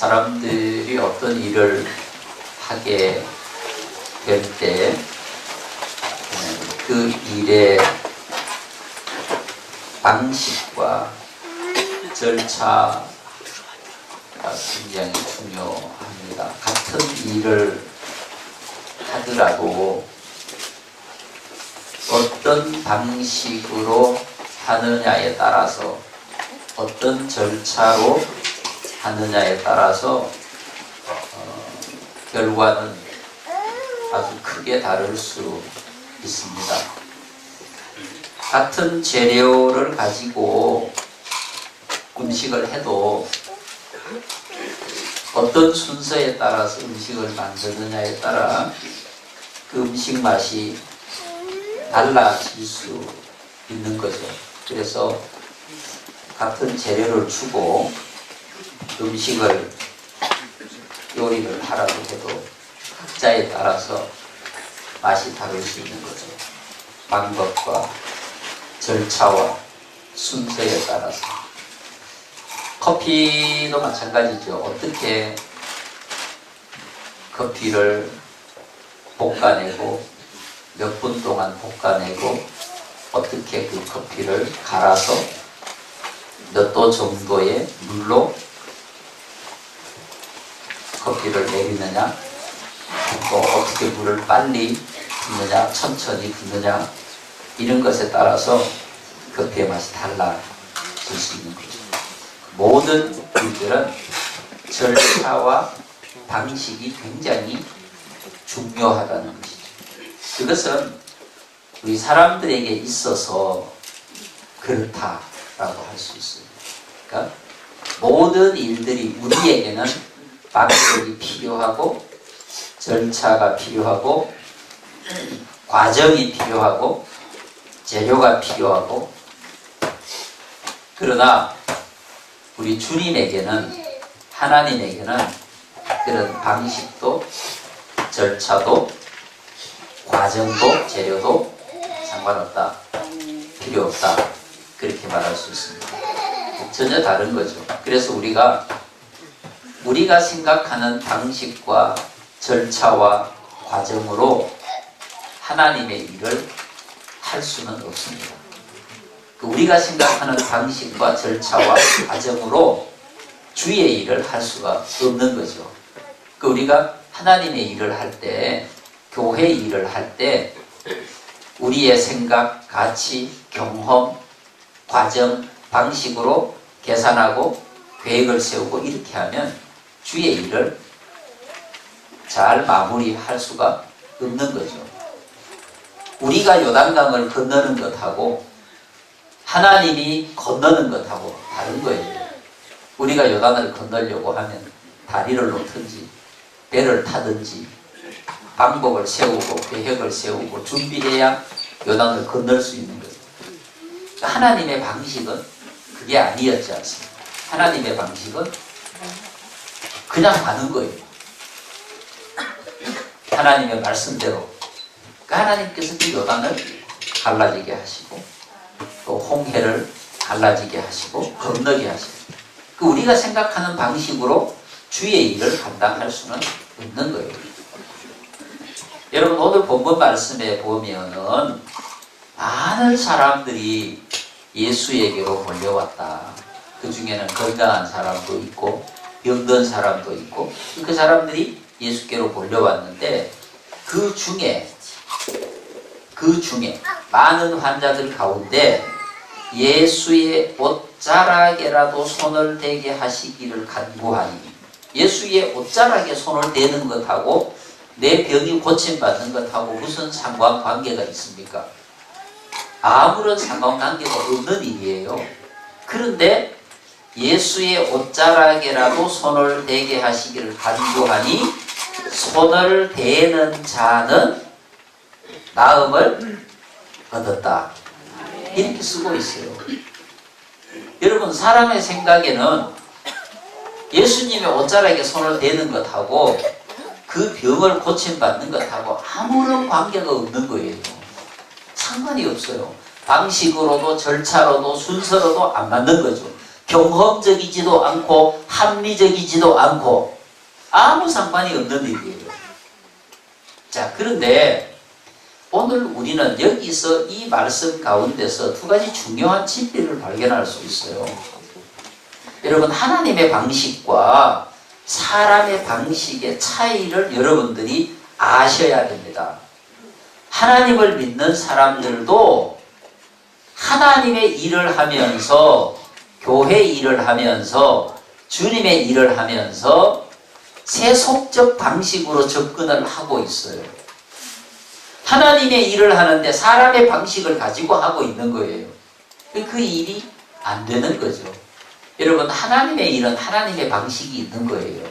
사람들이 어떤 일을 하게 될 때 그 일의 방식과 절차가 굉장히 중요합니다. 같은 일을 하더라도 어떤 방식으로 하느냐에 따라서 어떤 절차로 하느냐에 따라서 어, 결과는 아주 크게 다를 수 있습니다. 같은 재료를 가지고 음식을 해도 어떤 순서에 따라서 음식을 만드느냐에 따라 그 음식 맛이 달라질 수 있는 거죠. 그래서 같은 재료를 주고 음식을 요리를 하라고 해도 각자에 따라서 맛이 다를 수 있는 거죠. 방법과 절차와 순서에 따라서. 커피도 마찬가지죠. 어떻게 커피를 볶아내고 몇 분 동안 볶아내고 어떻게 그 커피를 갈아서 몇 도 정도의 물로 커피를 내리느냐 또 어떻게 물을 빨리 붓느냐 천천히 붓느냐 이런 것에 따라서 커피의 맛이 달라질 수 있는 거죠. 모든 일들은 절차와 방식이 굉장히 중요하다는 것이죠. 그것은 우리 사람들에게 있어서 그렇다 라고 할 수 있어요. 그러니까 모든 일들이 우리에게는 방식이 필요하고 절차가 필요하고 과정이 필요하고 재료가 필요하고 그러나 우리 주님에게는 하나님에게는 그런 방식도 절차도 과정도 재료도 상관없다 필요 없다 그렇게 말할 수 있습니다 전혀 다른 거죠 그래서 우리가 우리가 생각하는 방식과 절차와 과정으로 하나님의 일을 할 수는 없습니다. 그 우리가 생각하는 방식과 절차와 과정으로 주의 일을 할 수가 없는 거죠. 그 우리가 하나님의 일을 할 때, 교회 일을 할 때, 우리의 생각, 가치, 경험, 과정, 방식으로 계산하고 계획을 세우고 이렇게 하면 주의 일을 잘 마무리할 수가 없는 거죠. 우리가 요단강을 건너는 것하고 하나님이 건너는 것하고 다른 거예요. 우리가 요단을 건너려고 하면 다리를 놓든지 배를 타든지 방법을 세우고 계획을 세우고 준비해야 요단을 건널 수 있는 거죠. 하나님의 방식은 그게 아니었지 않습니까? 하나님의 방식은 그냥 가는 거예요. 하나님의 말씀대로. 그러니까 하나님께서 그 요단을 갈라지게 하시고 또 홍해를 갈라지게 하시고 건너게 하시고 그 우리가 생각하는 방식으로 주의 일을 감당할 수는 없는 거예요. 여러분 오늘 본문 말씀에 보면은 많은 사람들이 예수에게로 몰려왔다. 그 중에는 건강한 사람도 있고 병든 사람도 있고 그 사람들이 예수께로 몰려왔는데 그 중에 그 중에 많은 환자들 가운데 예수의 옷자락에라도 손을 대게 하시기를 간구하니 예수의 옷자락에 손을 대는 것하고 내 병이 고침받는 것하고 무슨 상관관계가 있습니까? 아무런 상관관계가 없는 일이에요. 그런데 예수의 옷자락에라도 손을 대게 하시기를 간구하니 손을 대는 자는 나음을 얻었다. 이렇게 쓰고 있어요. 여러분 사람의 생각에는 예수님의 옷자락에 손을 대는 것하고 그 병을 고침받는 것하고 아무런 관계가 없는 거예요. 상관이 없어요. 방식으로도 절차로도 순서로도 안 맞는 거죠. 경험적이지도 않고 합리적이지도 않고 아무 상관이 없는 일이에요. 자, 그런데 오늘 우리는 여기서 이 말씀 가운데서 두 가지 중요한 진리를 발견할 수 있어요. 여러분, 하나님의 방식과 사람의 방식의 차이를 여러분들이 아셔야 됩니다. 하나님을 믿는 사람들도 하나님의 일을 하면서 교회 일을 하면서 주님의 일을 하면서 세속적 방식으로 접근을 하고 있어요. 하나님의 일을 하는데 사람의 방식을 가지고 하고 있는 거예요. 그 일이 안 되는 거죠. 여러분, 하나님의 일은 하나님의 방식이 있는 거예요.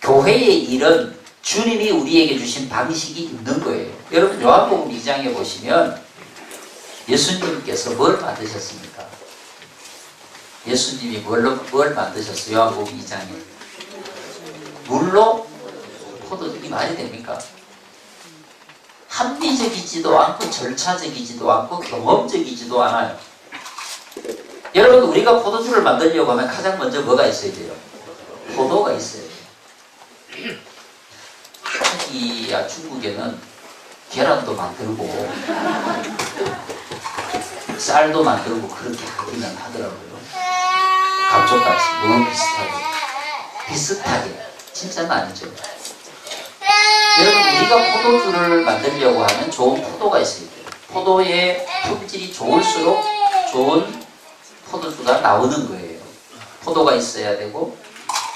교회의 일은 주님이 우리에게 주신 방식이 있는 거예요. 여러분, 요한복음 2장에 보시면 예수님께서 뭘 만드셨습니까? 예수님이 뭘로, 뭘 만드셨어요? 요한복음 2장에. 물로 포도주이 말이 됩니까? 합리적이지도 않고 절차적이지도 않고 경험적이지도 않아요. 여러분 우리가 포도주를 만들려고 하면 가장 먼저 뭐가 있어야 돼요? 포도가 있어야 돼요. 특히야 중국에는 계란도 만들고 쌀도 만들고 그렇게 하기는 하더라고요. 감쪽같이 너무 비슷하게 비슷하게 진짜는 아니죠. 여러분 우리가 포도주를 만들려고 하면 좋은 포도가 있어야 돼요. 포도의 품질이 좋을수록 좋은 포도주가 나오는 거예요. 포도가 있어야 되고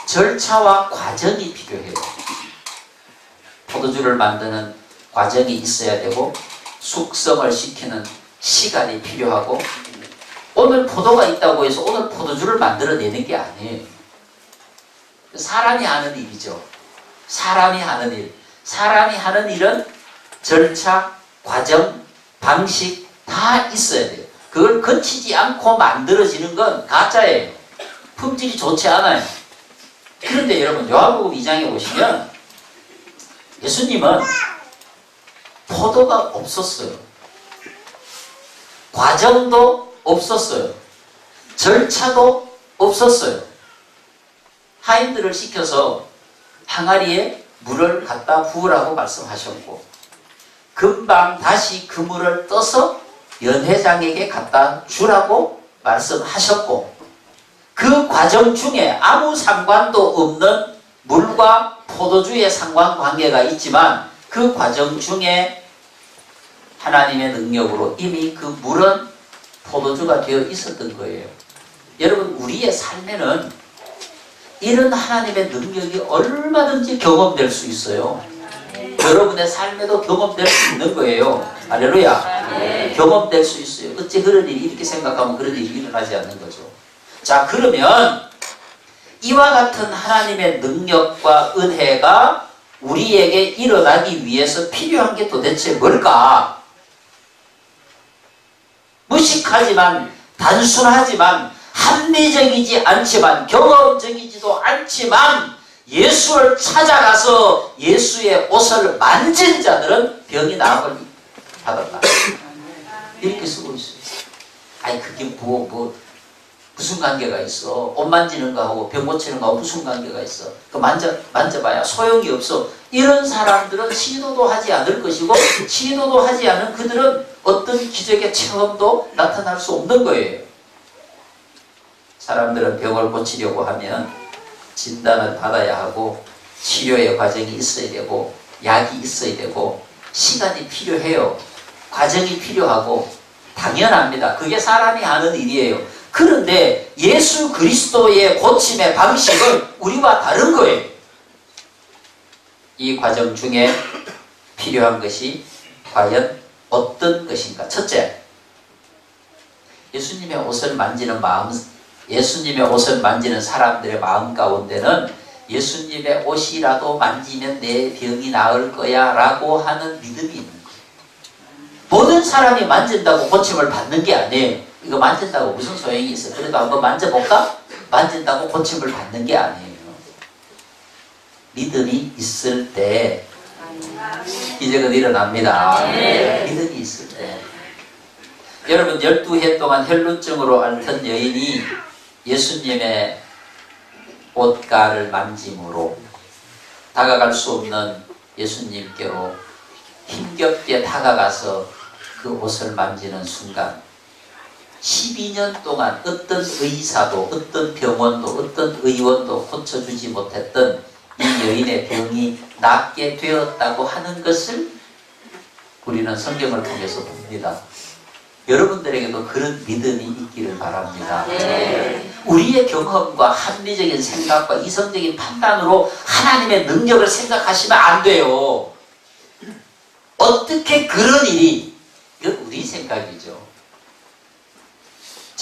절차와 과정이 필요해요. 포도주를 만드는 과정이 있어야 되고 숙성을 시키는 시간이 필요하고 오늘 포도가 있다고 해서 오늘 포도주를 만들어내는 게 아니에요. 사람이 하는 일이죠. 사람이 하는 일. 사람이 하는 일은 절차, 과정, 방식 다 있어야 돼요. 그걸 거치지 않고 만들어지는 건 가짜예요. 품질이 좋지 않아요. 그런데 여러분 요한복음 2장에 보시면 예수님은 포도가 없었어요. 과정도 없었어요. 절차도 없었어요. 하인들을 시켜서 항아리에 물을 갖다 부으라고 말씀하셨고 금방 다시 그 물을 떠서 연회장에게 갖다 주라고 말씀하셨고 그 과정 중에 아무 상관도 없는 물과 포도주의 상관관계가 있지만 그 과정 중에 하나님의 능력으로 이미 그 물은 포도주가 되어 있었던 거예요. 여러분 우리의 삶에는 이런 하나님의 능력이 얼마든지 경험될 수 있어요. 여러분의 삶에도 경험될 수 있는 거예요. 할렐루야. 경험될 수 있어요. 어째 그런 일이 이렇게 생각하면 그런 일이 일어나지 않는 거죠. 자, 그러면 이와 같은 하나님의 능력과 은혜가 우리에게 일어나기 위해서 필요한 게 도대체 뭘까? 무식하지만, 단순하지만, 합리적이지 않지만, 경험적이지도 않지만, 예수를 찾아가서 예수의 옷을 만진 자들은 병이 나음을 받았다. 이렇게 쓰고 있어요. 아니, 그게 뭐, 뭐, 무슨 관계가 있어? 옷 만지는 거하고 병 고치는 거하고 무슨 관계가 있어? 그 만져, 만져봐야 소용이 없어. 이런 사람들은 시도도 하지 않을 것이고, 시도도 하지 않은 그들은 어떤 기적의 체험도 나타날 수 없는 거예요. 사람들은 병을 고치려고 하면 진단을 받아야 하고, 치료의 과정이 있어야 되고, 약이 있어야 되고, 시간이 필요해요. 과정이 필요하고, 당연합니다. 그게 사람이 하는 일이에요. 그런데 예수 그리스도의 고침의 방식은 우리와 다른 거예요. 이 과정 중에 필요한 것이 과연 어떤 것인가? 첫째, 예수님의 옷을 만지는 마음, 예수님의 옷을 만지는 사람들의 마음 가운데는 예수님의 옷이라도 만지면 내 병이 나을 거야 라고 하는 믿음이 있는 거예요. 모든 사람이 만진다고 고침을 받는 게 아니에요. 이거 만진다고 무슨 소용이 있어? 그래도 한번 만져볼까? 만진다고 고침을 받는 게 아니에요. 믿음이 있을 때 기적은 일어납니다. 믿음이 있을 때. 여러분 12해 동안 혈루증으로 앓던 여인이 예수님의 옷가를 만짐으로 다가갈 수 없는 예수님께로 힘겹게 다가가서 그 옷을 만지는 순간 12년 동안 어떤 의사도 어떤 병원도 어떤 의원도 고쳐주지 못했던 이 여인의 병이 낫게 되었다고 하는 것을 우리는 성경을 통해서 봅니다. 여러분들에게도 그런 믿음이 있기를 바랍니다. 우리의 경험과 합리적인 생각과 이성적인 판단으로 하나님의 능력을 생각하시면 안 돼요. 어떻게 그런 일이, 이건 우리 생각이죠.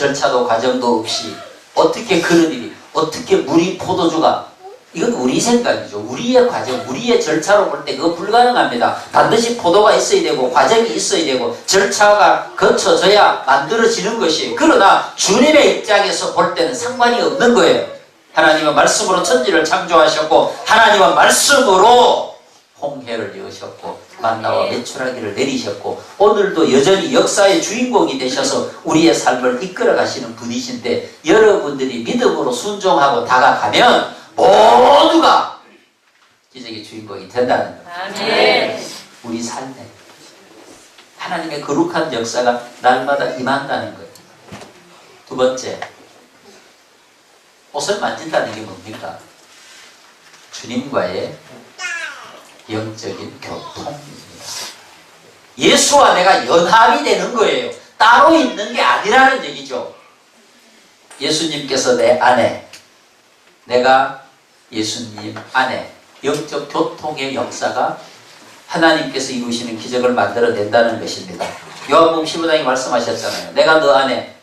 절차도 과정도 없이 어떻게 그런 일이, 어떻게 물이 포도주가, 이건 우리 생각이죠. 우리의 과정, 우리의 절차로 볼 때 그거 불가능합니다. 반드시 포도가 있어야 되고, 과정이 있어야 되고, 절차가 거쳐져야 만들어지는 것이에요. 그러나 주님의 입장에서 볼 때는 상관이 없는 거예요. 하나님은 말씀으로 천지를 창조하셨고, 하나님은 말씀으로 홍해를 여셨고, 만나와 메추라기를 내리셨고, 오늘도 여전히 역사의 주인공이 되셔서 우리의 삶을 이끌어 가시는 분이신데, 여러분들이 믿음으로 순종하고 다가가면, 모두가 기적의 주인공이 된다는 거예요. 아멘. 우리 삶에 하나님의 거룩한 역사가 날마다 임한다는 거예요. 두 번째, 옷을 만진다는 게 뭡니까? 주님과의 영적인 교통입니다. 예수와 내가 연합이 되는 거예요. 따로 있는 게 아니라는 얘기죠. 예수님께서 내 안에, 내가 예수님 안에 영적 교통의 역사가 하나님께서 이루시는 기적을 만들어낸다는 것입니다. 요한복음 15장에 말씀하셨잖아요. 내가 너 안에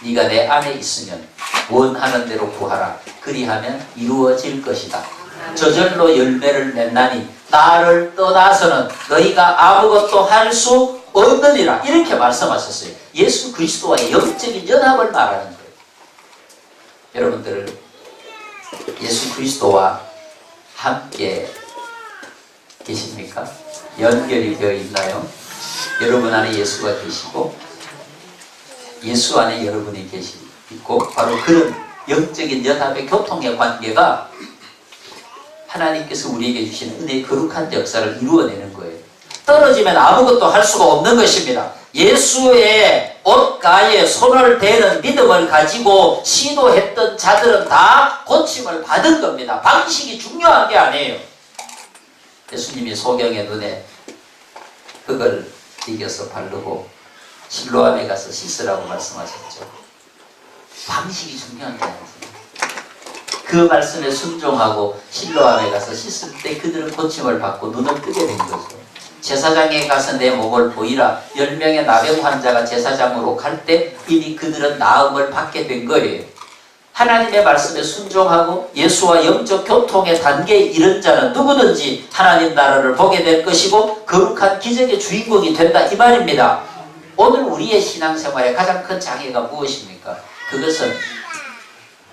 네가 내 안에 있으면 원하는 대로 구하라. 그리하면 이루어질 것이다. 저절로 열매를 맺나니 나를 떠나서는 너희가 아무것도 할 수 없느니라. 이렇게 말씀하셨어요. 예수 그리스도와의 영적인 연합을 말하는 거예요. 여러분들 예수 그리스도와 함께 계십니까? 연결이 되어 있나요? 여러분 안에 예수가 계시고 예수 안에 여러분이 계시고 바로 그런 영적인 연합의 교통의 관계가 하나님께서 우리에게 주신 은혜의 거룩한 역사를 이루어내는 거예요. 떨어지면 아무것도 할 수가 없는 것입니다. 예수의 옷가에 손을 대는 믿음을 가지고 시도했던 자들은 다 고침을 받은 겁니다. 방식이 중요한 게 아니에요. 예수님이 소경의 눈에 흙을 이겨서 바르고 실로암에 가서 씻으라고 말씀하셨죠. 방식이 중요한 게 아니에요. 그 말씀에 순종하고 실로암에 가서 씻을 때 그들은 고침을 받고 눈을 뜨게 된 거죠. 제사장에 가서 내 몸을 보이라. 열 명의 나병 환자가 제사장으로 갈 때 이미 그들은 나음을 받게 된 거예요. 하나님의 말씀에 순종하고 예수와 영적 교통의 단계에 이른 자는 누구든지 하나님 나라를 보게 될 것이고 거룩한 기적의 주인공이 된다 이 말입니다. 오늘 우리의 신앙생활의 가장 큰 장애가 무엇입니까? 그것은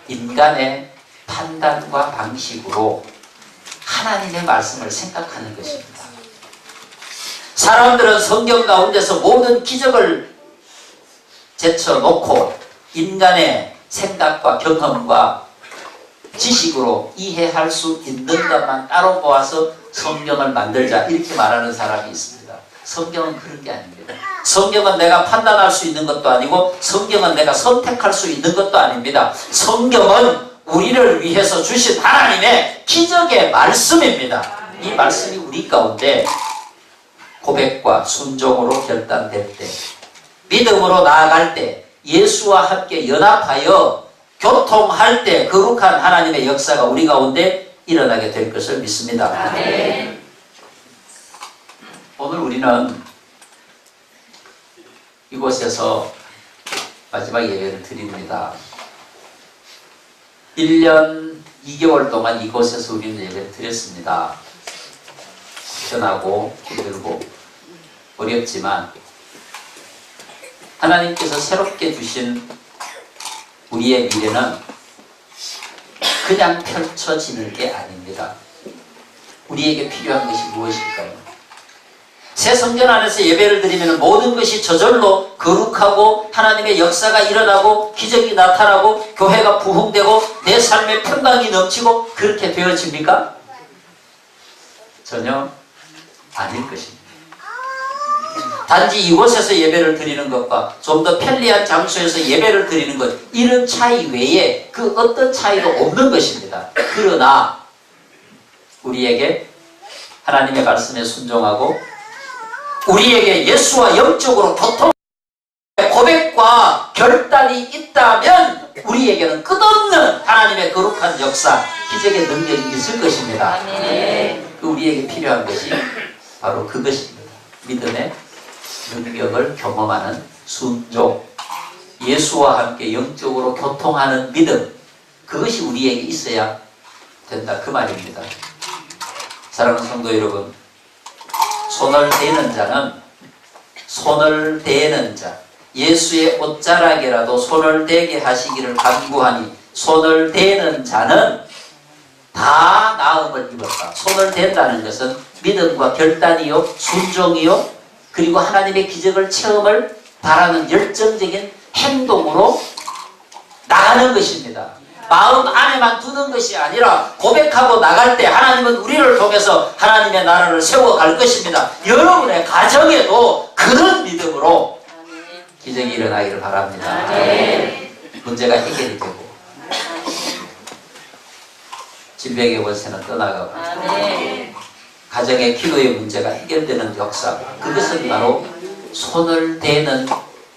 인간의 판단과 방식으로 하나님의 말씀을 생각하는 것입니다. 사람들은 성경 가운데서 모든 기적을 제쳐놓고 인간의 생각과 경험과 지식으로 이해할 수 있는 것만 따로 모아서 성경을 만들자 이렇게 말하는 사람이 있습니다. 성경은 그런 게 아닙니다. 성경은 내가 판단할 수 있는 것도 아니고 성경은 내가 선택할 수 있는 것도 아닙니다. 성경은 우리를 위해서 주신 하나님의 기적의 말씀입니다. 이 말씀이 우리 가운데 고백과 순종으로 결단될 때, 믿음으로 나아갈 때, 예수와 함께 연합하여 교통할 때 거룩한 하나님의 역사가 우리 가운데 일어나게 될 것을 믿습니다. 오늘 우리는 이곳에서 마지막 예배를 드립니다. 1년 2개월 동안 이곳에서 우리는 예배를 드렸습니다. 편하고 힘들고 어렵지만 하나님께서 새롭게 주신 우리의 미래는 그냥 펼쳐지는 게 아닙니다. 우리에게 필요한 것이 무엇일까요? 새 성전 안에서 예배를 드리면 모든 것이 저절로 거룩하고 하나님의 역사가 일어나고 기적이 나타나고 교회가 부흥되고 내 삶의 평강이 넘치고 그렇게 되어집니까? 전혀 아닐 것입니다. 단지 이곳에서 예배를 드리는 것과 좀 더 편리한 장소에서 예배를 드리는 것 이런 차이 외에 그 어떤 차이도 없는 것입니다. 그러나 우리에게 하나님의 말씀에 순종하고 우리에게 예수와 영적으로 교통 고백과 결단이 있다면 우리에게는 끝없는 하나님의 거룩한 역사, 기적의 능력이 있을 것입니다. 그 우리에게 필요한 것이 바로 그것입니다. 믿음의 능력을 경험하는 순종, 예수와 함께 영적으로 교통하는 믿음, 그것이 우리에게 있어야 된다. 그 말입니다. 사랑하는 성도 여러분, 손을 대는 자는 손을 대는 자, 예수의 옷자락이라도 손을 대게 하시기를 간구하니 손을 대는 자는 다 나음을 입었다. 손을 댄다는 것은 믿음과 결단이요, 순종이요, 그리고 하나님의 기적을 체험을 바라는 열정적인 행동으로 나가는 것입니다. 마음 안에만 두는 것이 아니라 고백하고 나갈 때 하나님은 우리를 통해서 하나님의 나라를 세워갈 것입니다. 여러분의 가정에도 그런 믿음으로 기적이 일어나기를 바랍니다. 문제가 해결이 되고 질병의 원세는 떠나가고 가정의 기도의 문제가 해결되는 역사 그것은 바로 손을 대는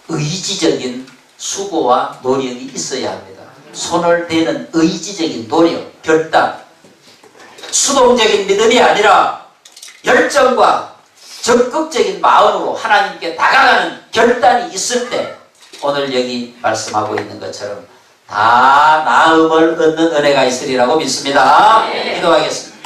의지적인 수고와 노력이 있어야 합니다. 손을 대는 의지적인 노력, 결단 수동적인 믿음이 아니라 열정과 적극적인 마음으로 하나님께 다가가는 결단이 있을 때 오늘 여기 말씀하고 있는 것처럼 다 나음을 얻는 은혜가 있으리라고 믿습니다. 기도하겠습니다.